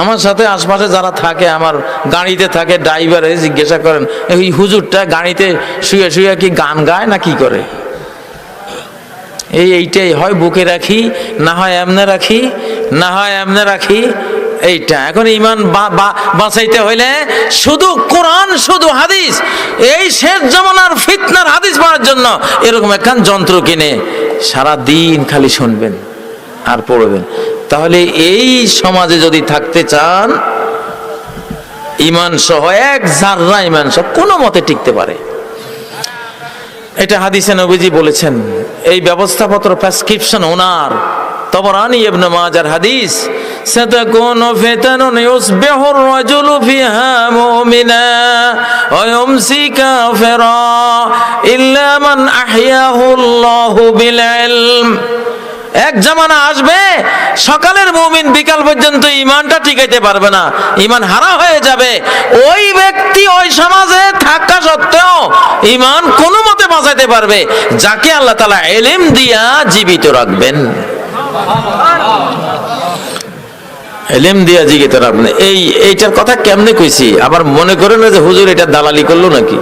আমার সাথে আশপাশে যারা থাকে, আমার গাড়িতে থাকে, ড্রাইভারে জিজ্ঞাসা করেন, এই হুজুরটা গাড়িতে শুয়ে শুয়ে কি গান গায় না কি করে? এই এইটাই হয়, বুকে রাখি, না হয় এমনে রাখি, না হয় এমনে রাখি, এইটা। এখন ইমান বাঁচাইতে হইলে শুধু কোরআন, শুধু হাদিস, এই শেষ জমানার ফিতনার হাদিস পড়ার জন্য এরকম একখান যন্ত্র কিনে সারা দিন খালি শুনবেন আর পড়বেন। তাহলে এই সমাজে যদি থাকতে চান ইমান সহ এক জাররা ইমান সহ কোনো মতে টিকতে পারে এটা হাদিসে নবীজি বলেছেন এই ব্যবস্থাপত্র প্রেসক্রিপশন ওনার তবরানি ইবনে মাজার হাদিস ستكون فتن يصبح الرجل فيها مؤمنا ويمسي كافرا إلا من أحياه الله بالعلم এক জামানা আসবে, সকালের মুমিন বিকাল পর্যন্ত ইমানটা টিকাইতে পারবে না। ইমান হারা হয়ে যাবে। ওই ব্যক্তি ওই সমাজে থাকা সত্ত্বেও ইমান কোনো মতে বাঁচাইতে পারবে, যাকে আল্লাহ তালা এলিম দিয়া জীবিত রাখবেন। এলিম দিয়া জীবিত রাখবেন। এই, এইটার কথা কেমনে কইছি? আবার মনে করেন যে হুজুর এটা দালালি করল নাকি?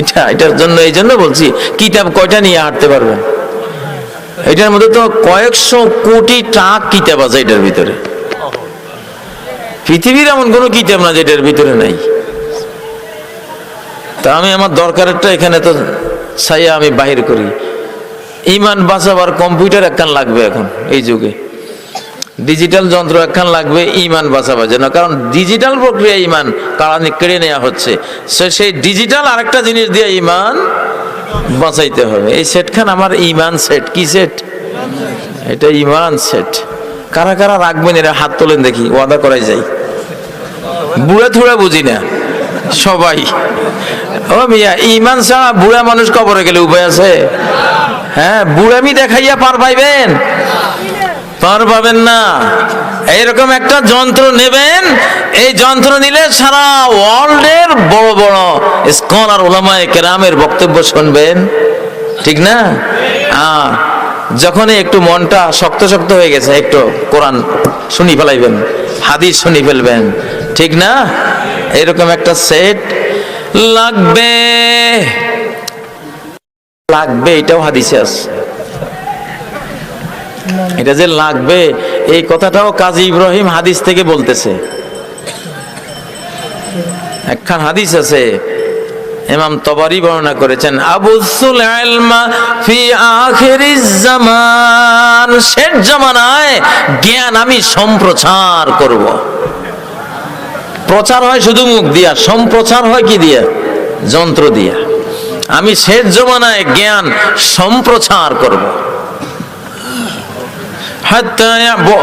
এটা, এটার জন্য, এই জন্য বলছি, কিতাব কয়টা নিয়ে হাঁটতে পারবেন? এটার মধ্যে তো কয়েকশো কোটি টাক কিতাব আছে এটার ভিতরে। পৃথিবীর এমন কোনো কিতাব না যেটার ভিতরে নাই। তা আমি আমার দরকারেরটা এখানে তো ছাইয়া আমি বাহির করি। ইমান বাঁচাবার কম্পিউটার একখান লাগবে এখন এই যুগে। ডিজিটাল যন্ত্র একখান লাগবে, ইমান বাঁচাবার জন্য। কারণ ডিজিটাল প্রক্রিয়া ইমান কারণে কেড়ে নেওয়া হচ্ছে। সেই ডিজিটাল আরেকটা জিনিস দিয়ে ইমান বাঁচাইতে হবে। এই সেটখান আমার ইমান সেট। কি সেট? এটা ইমান সেট। কারা কারা রাখবেন এরা হাত তোলেন দেখি, ওয়াদা করাই যাই। বুড়া থুড়া বুঝি না, সবাই। ও মিয়া ইমান ছাড়া বুড়া মানুষ কবরে গেলে উপায় আছে? হ্যাঁ বুড়ামি দেখাইয়া পার পাইবেন? পার পাবেন না। এইরকম একটা যন্ত্র নেবেন। এই যন্ত্র নিলে সারা ওয়ার্ল্ডের বড় বড় স্কলার ওলামায় কেরামের বক্তব্য শুনবেন। ঠিক না? আহ, যখনই একটু মনটা শক্ত শক্ত হয়ে গেছে একটু কোরআন শুনি ফেলাইবেন হাদিস শুনি ফেলবেন। ঠিক না? এরকম একটা সেট লাগবে। লাগবে এটাও হাদিসে আছে। এটা যে লাগবে, এই কথাটাও কাজী ইব্রাহিম হাদিস থেকে বলতেছে। একখান হাদিস আছে, ইমাম তবারি বর্ণনা করেছেন আবুসুল ইলমা ফি আখিরিজ জামান শেষ জামানায় জ্ঞান আমি সম্প্রচার করব। প্রচার হয় শুধু মুখ দিয়া, সম্প্রচার হয় কি দিয়া? যন্ত্র দিয়া। আমি শেষ জমানায় জ্ঞান সম্প্রচার করব।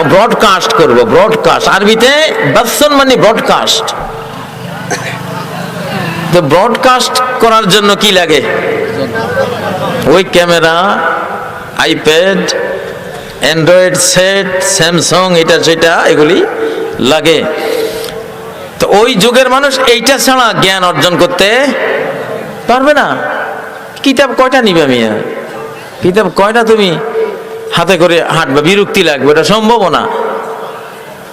ব্রডকাস্ট করব ব্রডকাস্ট আরবিতে বাসন মানে ব্রডকাস্ট তো ব্রডকাস্ট করার জন্য কি লাগে? ওই camera iPad Android set Samsung এটা সেটা এগুলি লাগে। তো ওই যুগের মানুষ এইটা ছাড়া জ্ঞান অর্জন করতে পারবে না। কিতাব কয়টা নিবে মিয়া? কিতাব কয়টা তুমি? হাতে করে হাঁটবে, বিরক্তি লাগবে, এটা সম্ভব না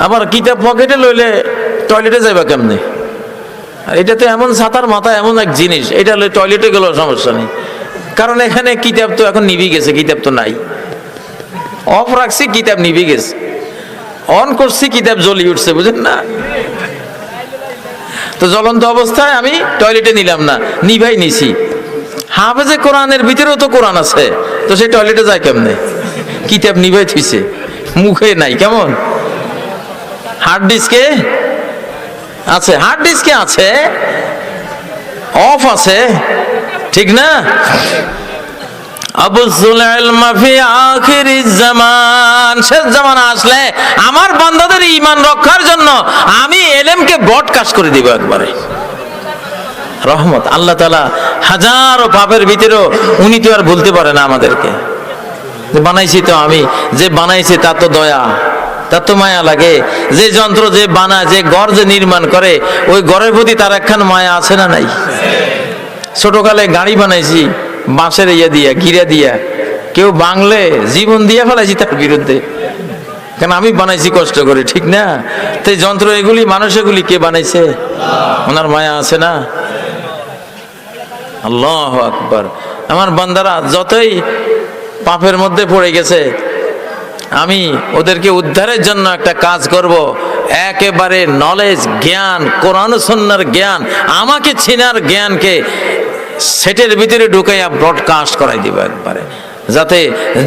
আবার কিতাব পকেটে লইলে টয়লেটে যাইবা কেমনে? এটা তো এমন ছাতার মাথা, এমন এক জিনিস, এটা লই টয়লেটে গেলেও সমস্যা নেই। কারণ এখানে কিতাব তো এখন নিবি গেছে, কিতাব তো নাই। অফ রাখছি, কিতাব নিবি গেছে। অন করছি, কিতাব জ্বলি উঠছে, বুঝেন না? তো জ্বলন্ত অবস্থায় আমি টয়লেটে নিলাম না, নিভাই নিছি। হাফেজে কোরআনের ভিতরেও তো কোরআন আছে, তো সেই টয়লেটে যায় কেমনে? কিতাব নিভাই থুইছে। মুখে নাই, কেমন? হার্ড ডিস্কে আছে হার্ড ডিস্কে আছে। অফ আছে, ঠিক না? শেষ জামানা আসলে আমার বান্দাদের ঈমান রক্ষার জন্য আমি এলেমকে ব্রডকাস্ট করে দিব একবারে। রহমত, আল্লাহ তাআলা হাজারো পাপের ভিতরেও উনি তো আর ভুলতে পারে না আমাদেরকে। যে বানাইছি তো আমি, যে বানাইছে তার তো দয়া, তার তো মায়া লাগে। যে যন্ত্র যে বানায়, যে ঘর যে নির্মাণ করে, ওই ঘরের প্রতি তার একখান মায়া আছে না নাই? ছোটকালে গাড়ি বানাইছি, বাঁশের ইয়ে দিয়া, গিরা দিয়া। কেউ বাংলে জীবন দিয়ে ফেলাইছি তার বিরুদ্ধে। কেন আমি বানাইছি কষ্ট করে, ঠিক না? তো যন্ত্র এগুলি, মানুষ এগুলি কে বানাইছে? ওনার মায়া আছে না? আল্লাহ আকবার। আমার বান্দারা, যতই পাপের মধ্যে পড়ে গেছে। আমি ওদেরকে উদ্ধারের জন্য একটা কাজ করব। একেবারে নলেজ জ্ঞান, কোরআন সন্ন্যার জ্ঞান, আমাকে চিনার জ্ঞানকে সেটের ভিতরে ঢুকাইয়া ব্রডকাস্ট করাই দিব একবারে। যাতে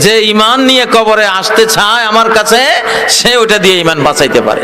যে ইমান নিয়ে কবরে আসতে চায় আমার কাছে, সে ওটা দিয়ে ইমান বাঁচাইতে পারে।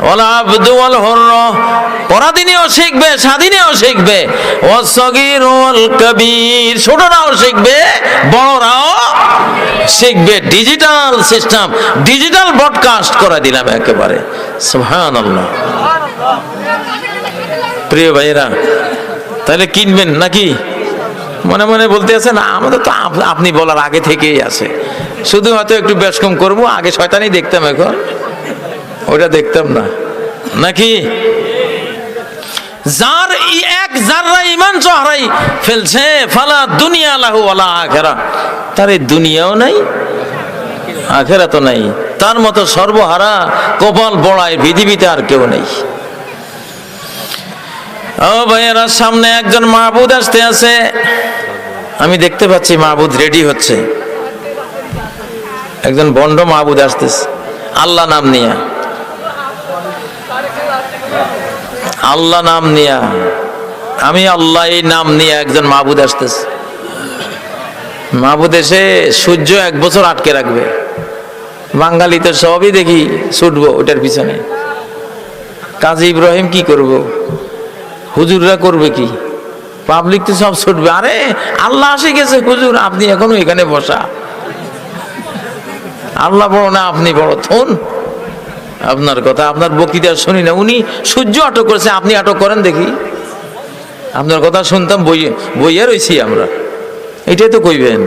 ওলা শিখবে শিখবে। কবির। ছোটরাও শিখবে, বড়রাও শিখবে। ডিজিটাল সিস্টেম, ডিজিটাল ব্রডকাস্ট একেবারে। প্রিয় ভাইয়েরা, তাহলে কিনবেন নাকি? মনে মনে বলতে আছেন আমাদের তো আপনি বলার আগে থেকেই আছে। শুধু হয়তো একটু বেশ কম করব, আগে শয়তানি দেখতাম এখন। ওটা দেখতাম না। নাকি? যার এক যাররা ইমান হারাই ফেলছে, ফালা দুনিয়া লাহু ওয়ালা আখেরা। তার এই দুনিয়াও নাই আখেরা তো নাই। তার মতো সর্বহারা কপাল বড়ায় পৃথিবীতে আর কেউ নেই। ও ভাইয়েরা, সামনে একজন মাহবুদ আসতে আছে। আমি দেখতে পাচ্ছি মাহবুদ রেডি হচ্ছে। একজন বন্ড মাহবুদ আসতেছে। আল্লাহ নাম নিয়া। আল্লাহ নাম নিয়া, আমি আল্লাহ এই নাম নিয়ে একজন মাহবুদ আসতেছে। মাহবুদ এসে সূর্য এক বছর আটকে রাখবে। বাঙালি তো সবই দেখি ছুটবো ওটার পিছনে। কাজী ইব্রাহিম কি করব? হুজুররা করবে কি? পাবলিক তো সব ছুটবে। আরে, আল্লাহ আসে গেছে, হুজুর, আপনি এখনও এখানে বসা। আল্লাহ বড় না, আপনি বড়, থন। আপনার কথা, আপনার বক্তৃতা শুনি না। উনি সূর্য আটক করেছে, আপনি আটক করেন দেখি। আপনার কথা শুনতাম, বই, বইয়ে রয়েছি আমরা। এটাই তো কইবেন।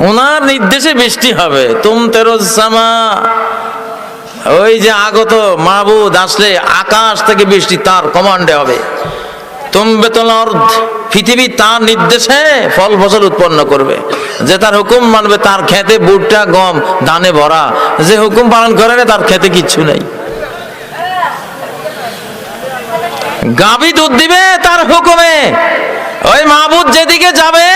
ওনার নির্দেশে বৃষ্টি হবে। তুম তেরো জামা ওই যে আগত মাহবুদ আসলে আকাশ থেকে বৃষ্টি, তার কমান্ডে হবে। তুম বেতন পৃথিবী তার নির্দেশে ফল ফসল উৎপন্ন করবে। যে তার হুকুম মানবে তার খেতে বুটটা, গম, দানে ভরা যে হুকুম পালন করে না, তার খেতে কিচ্ছু নেই। গাভী দুধ দিবে তার হুকুমে। ওই মাহবুদ যেদিকে যাবে,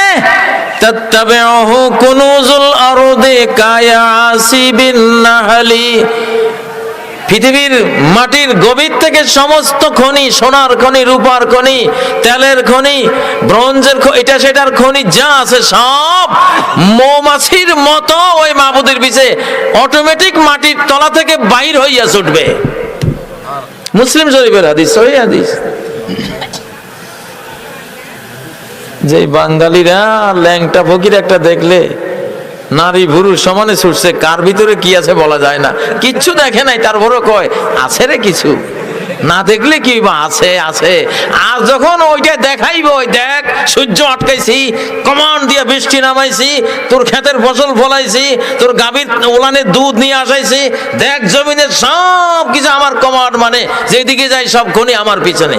তাত্তাবিউহু কুনুজুল আরদি কায়াসিবিন নাহলি। পৃথিবীর মাটির গভীর থেকে সমস্ত খনি, সোনার খনি, রূপার খনি, তেলের খনি, ব্রঞ্জের এটা সেটার খনি যা আছে সব মৌমাছির মতো ওই মাহবুদের পিছে অটোমেটিক মাটির তলা থেকে বাইর হইয়া ছুটবে। মুসলিম শরীফের হাদিস, সহি হাদিস। যে বাঙালিরা ল্যাংটা ফকির একটা দেখলে নারী পুরুষ সমানে ছুটছে, কার ভিতরে কি আছে বলা যায় না। কিচ্ছু দেখে নাই, তারপরও কয়, আছে রে কিছু? না দেখলে কি বা আছে আছে। আর যখন ওইটা দেখাইব, ওই দেখ, সূর্য আটকাইছি কমান দিয়ে বৃষ্টি নামাইছি, তোর ক্ষেতের ফসল ফলাইছি, তোর গাভীর ওলানে দুধ নিয়ে আসাইছি, দেখ জমিনের সব কিছু আমার কমান্ড মানে যেদিকে যাই সব খনি আমার পিছনে।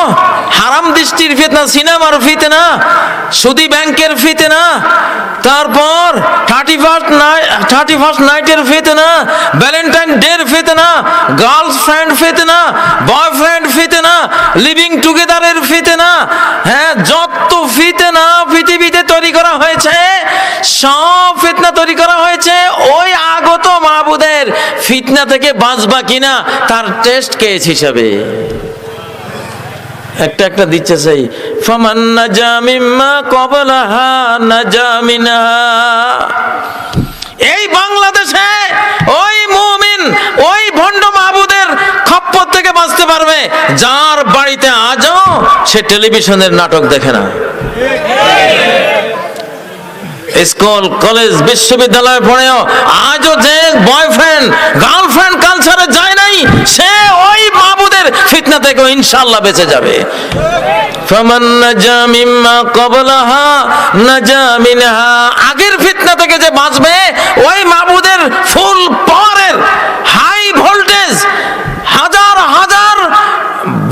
হারাম দৃষ্টির ফিতনা, সিনেমার ফিতনা, সুদি ব্যাংকের ফিতনা, তারপর thirty first night thirty first নাইটের ফিতনা ভ্যালেন্টাইন ডের ফিতনা গার্লস ফ্রেন্ড ফিতনা বয়ফ্রেন্ড ফিতনা লিভিং টুগেদারের ফিতনা হ্যাঁ যত ফিতনা পৃথিবীতে তৈরি করা হয়েছে, সব ফিতনা তৈরি করা হয়েছে, ওই আগত মাহবুদের ফিতনা থেকে বাঁচবা কিনা, তার টেস্ট কেস হিসাবে। একটা একটা দিচ্ছে সেই। ফমান কবলাহা এই বাংলাদেশে ওই মুমিন, ওই ভণ্ড মাহবুদের খপ্পর থেকে বাঁচতে পারবে, যার বাড়িতে আজও সে টেলিভিশনের নাটক দেখে না। স্কুল, কলেজ, বিশ্ববিদ্যালয়ে পড়েও আজও যে বয়ফ্রেন্ড, গার্লফ্রেন্ড কালচারে যায় নাই, সে ওই ফিতনা থেকে ইনশাল্লাহ বেঁচে যাবে। আগের ফিতনা থেকে যে বাঁচবে, ওই মাবুদের ফুল পাওয়ারের হাই ভোল্টেজ, হাজার হাজার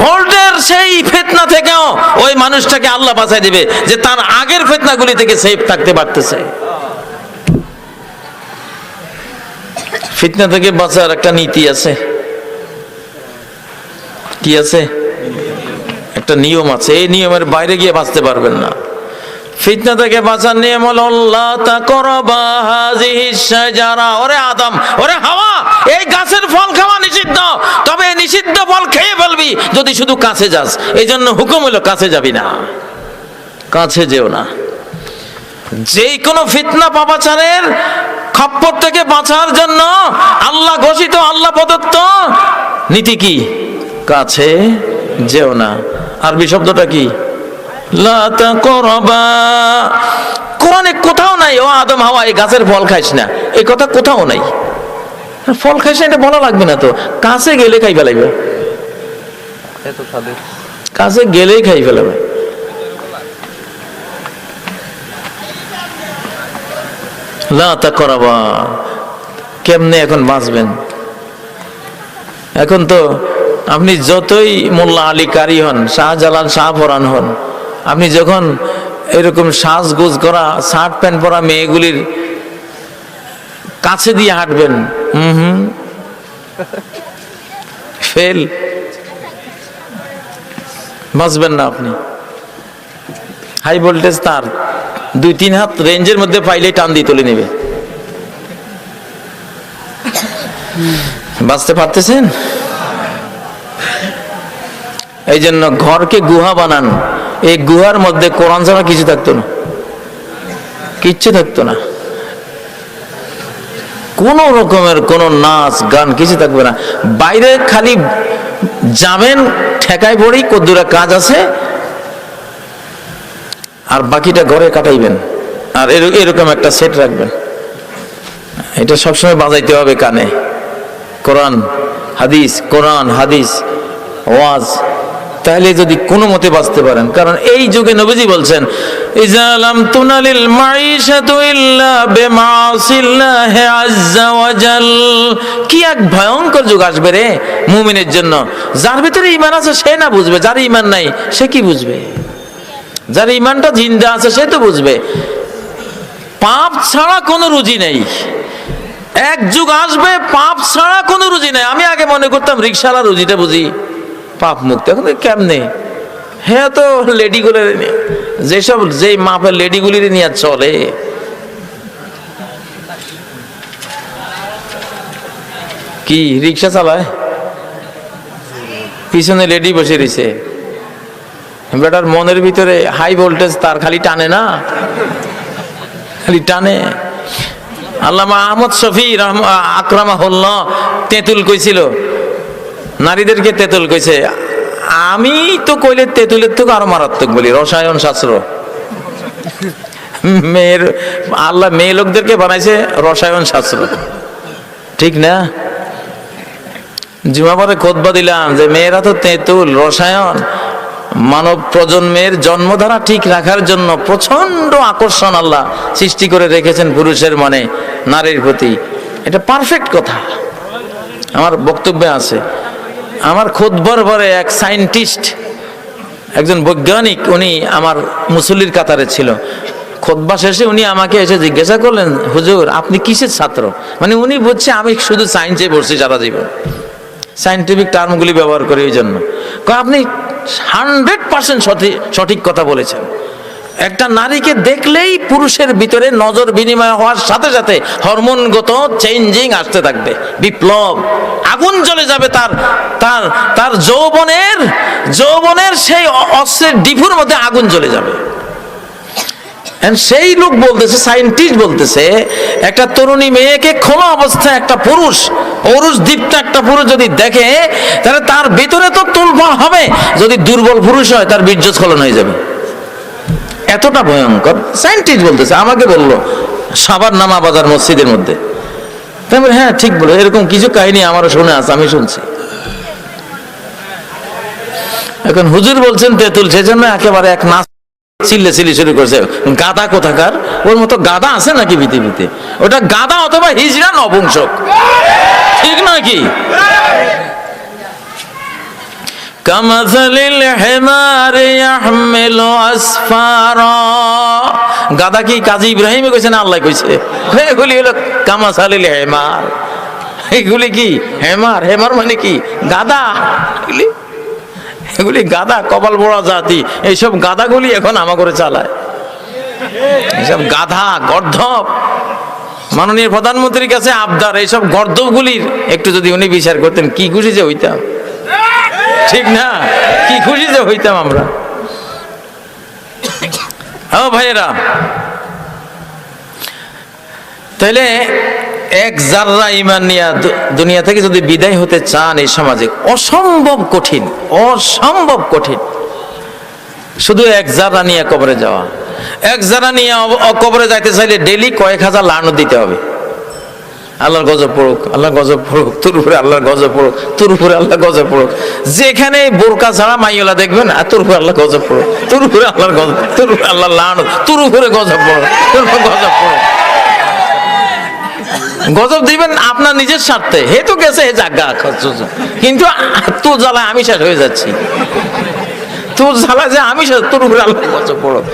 ভোল্টের সেই ফিতনা থেকেও ওই মানুষটাকে আল্লাহ বাঁচাই দিবে, যে তার আগের ফিতনাগুলি থেকে সেফ থাকতে পারতেছে। ফিতনা থেকে বাঁচার একটা নীতি আছে। কি আছে? একটা নিয়ম আছে, এই নিয়মের বাইরে গিয়ে বাঁচতে পারবেন না। ফিতনা থেকে বাঁচার নিয়ম হলো আল্লাহ তাকরাবা হাযিহি শাজারা। ওরে আদম, ওরে হাওয়া, এই গাছের ফল খাওয়া নিষিদ্ধ। তবে নিষিদ্ধ ফল খেয়ে ফেলবি, যদি শুধু কাছে যাস। এই জন্য হুকুম হলো, কাছে যাবি না। কাছে যেও না। যেই কোনো ফিতনা পাপাচারের খপ্পর থেকে বাঁচার জন্য আল্লাহ ঘোষিত, আল্লাহ প্রদত্ত নীতি কি? কাছে যেও না। আরবি শব্দটা কি? কোরআনে কোথাও নাই, ও আদম হাওয়া, এই গাছের ফল খাইস না। এই কথা কোথাও নাই। ফল খাইস না, এটা বলা লাগবে না তো। কাছে গেলে খাই ফেলাইবে। কাছে গেলেই খাই ফেলাবে লা তাকরাবা। কেমনে এখন বাঁচবেন? এখন তো আপনি যতই মোল্লা আলী কারি হন, শাহজালাল শাহপরান হন, আপনি যখন এরকম সাজগোজ করা, শার্ট প্যান্ট পরা মেয়েগুলির কাছে দিয়ে হাঁটবেন, হুম হুম, ফেল। বাঁচবেন না আপনি। হাই ভোল্টেজ তার, দুই তিন হাত রেঞ্জের মধ্যে পাইলে টান দিয়ে তুলে নেবে। বাঁচতে পারতেছেন? এই জন্য ঘরকে গুহা বানান। এই গুহার মধ্যে কোরআন ছাড়া কিছু থাকতো না। কিচ্ছু থাকতো না। কোন রকমের কোন নাচ, গান কিছু থাকবে না। বাইরে খালি যাবেন, ঠেকায় পড়ি, কদ্দুরা কাজ আছে, আর বাকিটা ঘরে কাটাইবেন। আর এরকম একটা সেট রাখবেন। এটা সবসময় বাজাইতে হবে কানে। কোরআন হাদিস, কোরআন, হাদিস, ওয়াজ, তাহলে যদি কোনো মতে বাঁচতে পারেন। কারণ এই যুগে নবীজি বলছেন ইজালাম তুনালিল মাইশাতু ইল্লা বিমাসিল্লাহ আজ্জা ওয়াজাল। কি এক ভয়ঙ্কর যুগ আসবে রে মুমিনের জন্য। যার ভিতরে ঈমান আছে, সে না বুঝবে। যার ঈমান নাই, সে কি বুঝবে? যার ইমানটা জিন্দা আছে, সে তো বুঝবে। পাপ ছাড়া কোনো রুজি নেই। এক যুগ আসবে, পাপ ছাড়া কোনো রুজি নেই। আমি আগে মনে করতাম রিক্সাওয়ালা রুজিটা বুঝি পাপ মুক্ত। এখন কেমনে? হ্যাঁ তো লেডিগুলো যেসব যেই মাপের লেডিগুলির নিয়ে চলে। কি রিক্সা চালায়? পিছনে লেডি বসে রয়েছে। বেটার মনের ভিতরে হাই ভোল্টেজ তার খালি টানে না। খালি টানে। আল্লামা আহমদ শফি রহম আকরামা হল্ল তেঁতুল কইছিল। নারীদেরকে তেঁতুল কইছে। আমি তো কইলে তেঁতুলের থেকে আরও মারাত্মক বলি, রসায়ন শাস্ত্র। মেয়ের আল্লাহ মেয়ে লোকদেরকে বানাইছে রসায়ন শাস্ত্র। ঠিক না? জুমাবারে খোদবা দিলাম যে মেয়েরা তো তেঁতুল, রসায়ন। মানব প্রজন্মের জন্মধারা ঠিক রাখার জন্য প্রচণ্ড আকর্ষণ আল্লাহ সৃষ্টি করে রেখেছেন পুরুষের মনে, নারীর প্রতি। এটা পারফেক্ট কথা। আমার বক্তব্যে আছে। আমার খোদবার পরে এক সায়েন্টিস্ট একজন বৈজ্ঞানিক, উনি আমার মুসল্লির কাতারে ছিল। খোদবা শেষে উনি আমাকে এসে জিজ্ঞাসা করলেন, হুজুর, আপনি কিসের ছাত্র? মানে উনি বলছে, আমি শুধু সায়েন্সে পড়ছি সারা জীবন। সায়েন্টিফিক টার্মগুলি ব্যবহার করে এই জন্য। আপনি হান্ড্রেড পার্সেন্ট সঠিক কথা বলেছেন। একটা নারীকে দেখলেই পুরুষের ভিতরে নজর বিনিময় হওয়ার সাথে সাথে হরমোনগত চেঞ্জিং আসতে থাকবে, বিপ্লব। আগুন জ্বলে যাবে তার তার তার যৌবনের যৌবনের সেই অস্ত্রের ডিফুর মধ্যে আগুন জ্বলে যাবে। সেই লোক বলতেছে সাইন্টিস্ট বলতেছে, একটা তরুণী মেয়েকে খোলা অবস্থায় একটা পুরুষ পুরুষ দীপ্ত একটা পুরুষ যদি দেখে, তাহলে তার ভিতরে তো তুলফল হবে। যদি দুর্বল পুরুষ হয়, তার বীর্য স্খলন হয়ে যাবে। এতটা ভয়ঙ্কর। সাইন্টিস্ট বলতেছে, আমাকে বলল, সাবার নামা বাজার মসজিদের মধ্যে। তাই হ্যাঁ ঠিক বলে, এরকম কিছু কাহিনী আমারও শুনে আছে, আমি শুনছি। এখন হুজুর বলছেন, তেঁতুল সেজন্য একেবারে এক নাচ চিল্লে চিল্লি শুরু করছে। গাদা কোথাকার? ওর মতো গাদা আছে নাকি পৃথিবীতে? ওটা গাদা অথবা হিজড়া নপুংসক। ঠিক নয় কি কামাজালিল হেমারে ইয়াহমিলু আসফারা। গাদা কি কাজী ইব্রাহিমে কইছে না আল্লাহ কইছে? এগুলি হলো কামাসালিল হেমার। এগুলি কি? হেমার? হেমার মানে কি? গাদা। এগুলি এগুলি গাদা কপাল বড়া জাতি। এইসব গাদাগুলি এখন আমা করে চালায়। এইসব গাধা, গর্ধব। মাননীয় প্রধানমন্ত্রীর কাছে আবদার, এইসব গর্ধবগুলির একটু যদি উনি বিচার করতেন, কি খুশি যে হইতাম? ঠিক না? কি খুশি যে হইতাম আমরা? ও ভাইয়েরা। তাহলে এক জাররা ইমান নিয়ে দুনিয়া থেকে যদি বিদায় হতে চান এই সমাজে, অসম্ভব কঠিন অসম্ভব কঠিন। শুধু এক জাররা নিয়ে কবরে যাওয়া। এক জারা নিয়ে কবরে যাইতে চাইলে ডেলি কয়েক হাজার লানত দিতে হবে। আল্লাহর গজব পড়ুক, আল্লাহর গজব পড়ুক, তোর উপরে আল্লাহর গজব পড়ুক, তোর উপরে আল্লাহ গজব পড়ুক। যেখানে বোরকা ছাড়া মাইওলা দেখবেন আর তোর উপরে আল্লাহ গজব পড়ুক, তোর উপরে আল্লাহর গজব, তোর উপরে আল্লাহ লানত, তোর উপরে গজব পড়ুক, তোর উপরে গজব পড়ুক। গজব দিবেন আপনার নিজের স্বার্থে। হে তো গেছে, হে জাগা কিন্তু তোর জ্বালায় আমি শেষ হয়ে যাচ্ছি। তোর জ্বালা যে আমি শেষ, তোর উপরে গজব পড়ুক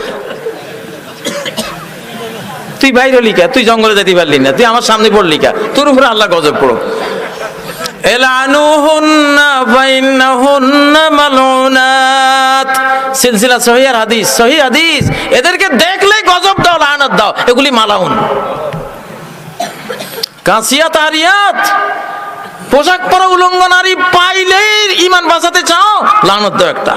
তুই বাইরে লিখা, তুই জঙ্গলে যেতে পারলি না, তুই আমার সামনে পড়লি কা, তোর উপরে আল্লাহ গজব পড়ো। সিলসিলা সহিয়ার হাদিস, সহি হাদিস। এদেরকে দেখলে গজব দাও লানত দাও, এগুলি মালাউন। কাসিয়াত আরিয়াত পোশাক পরা উলঙ্গ নারী পাইলেই ইমান বাঁচাতে চাও, লানত দাও একটা।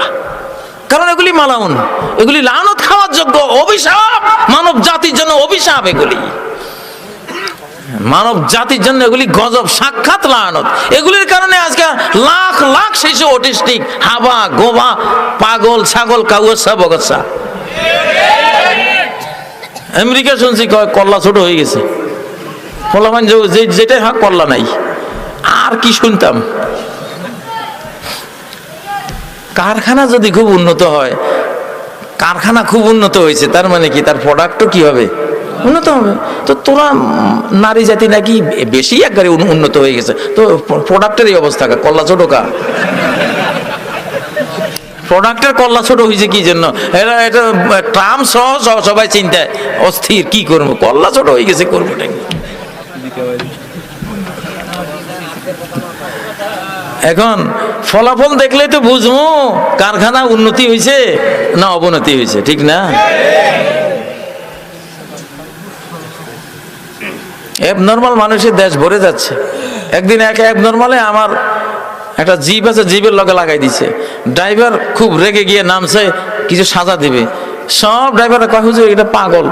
কারণ এগুলি মালাউন, এগুলি লানত খাওয়ার যোগ্য অভিশাপ, মানব জাতির জন্য অভিশাপ এগুলি। মানব জাতির জন্য এগুলি গজব, সাক্ষাৎ লানত। এগুলির কারণে আজকে লাখ লাখ শিশু অটিস্টিক, হাবা, গোবা, পাগল, ছাগল কাউসা বগসা আমেরিকা শুনছি কল্লা ছোট হয়ে গেছে। ফলাফান যেটাই হাক কল্লা নাই। আর কি শুনতাম? কারখানা যদি খুব উন্নত হয়, কারখানা খুব উন্নত হয়েছে, তার মানে কি? তার প্রোডাক্টও কি হবে? উন্নত হবে। তো তোরা নারী জাতি নাকি বেশি একবারে উন্নত হয়ে গেছে। তো প্রোডাক্টের এই অবস্থা? কল্লা ছোট কা? প্রোডাক্টের কল্লা ছোট হয়েছে কি জন্য? এটা এটা ট্রাম সহ সবাই চিন্তায়, অস্থির, কি করব? কল্লা ছোট হয়ে গেছে করব এখন ফলাফল দেখলে তো বুঝব কারখানা উন্নতি হয়েছে না অবনতি হয়েছে ঠিক না? নর্মাল মানুষের দেশ ভরে যাচ্ছে। একদিন এক নর্মালে আমার একটা জিপ আছে, জিপের লগে লাগাই দিছে। ড্রাইভার খুব রেগে গিয়ে নামছে, কিছু সাজা দিবে। সব ড্রাইভার কয়, হুজুর, এটা পাগল।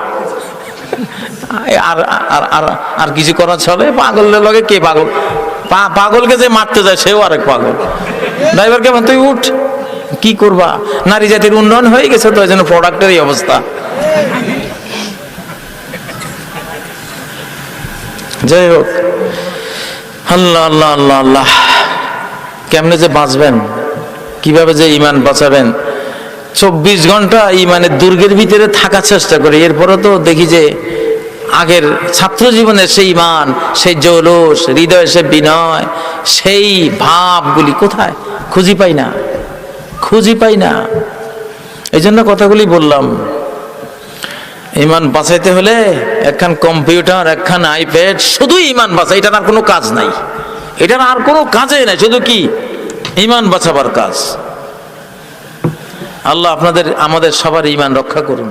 আর আর আর আর কিছু করা চলে পাগলের লগে কে পাগল? পা- পাগলকে যে মারতে যায়, সেও আরেক পাগল। ড্রাইভার কেমন? তুই উঠ। কি করবা? নারী জাতির উন্নয়ন হয়ে গেছে তো এই জন্য প্রোডাক্টের এই অবস্থা। যাই হোক। আল্লাহ আল্লাহ আল্লাহ আল্লাহ। কেমনে যে বাঁচবেন? কীভাবে যে ইমান বাঁচাবেন? চব্বিশ ঘণ্টা ইমানের দুর্গের ভিতরে থাকার চেষ্টা করি। এরপরে তো দেখি যে আগের ছাত্র জীবনের সেই ইমান সেই জৌলস হৃদয় সে বিনয়, সেই ভাবগুলি কোথায়? খুঁজি পাই না। খুঁজি পাই না। এই জন্য কথাগুলি বললাম, ইমান বাঁচাইতে হলে একখান কম্পিউটার, একখান আইপ্যাড, শুধু ইমান বাঁচাই, এটার আর কোনো কাজ নাই। এটার আর কোনো কাজে নাই, শুধু কি? ইমান বাঁচাবার কাজ। আল্লাহ আপনাদের, আমাদের সবার ইমান রক্ষা করুন।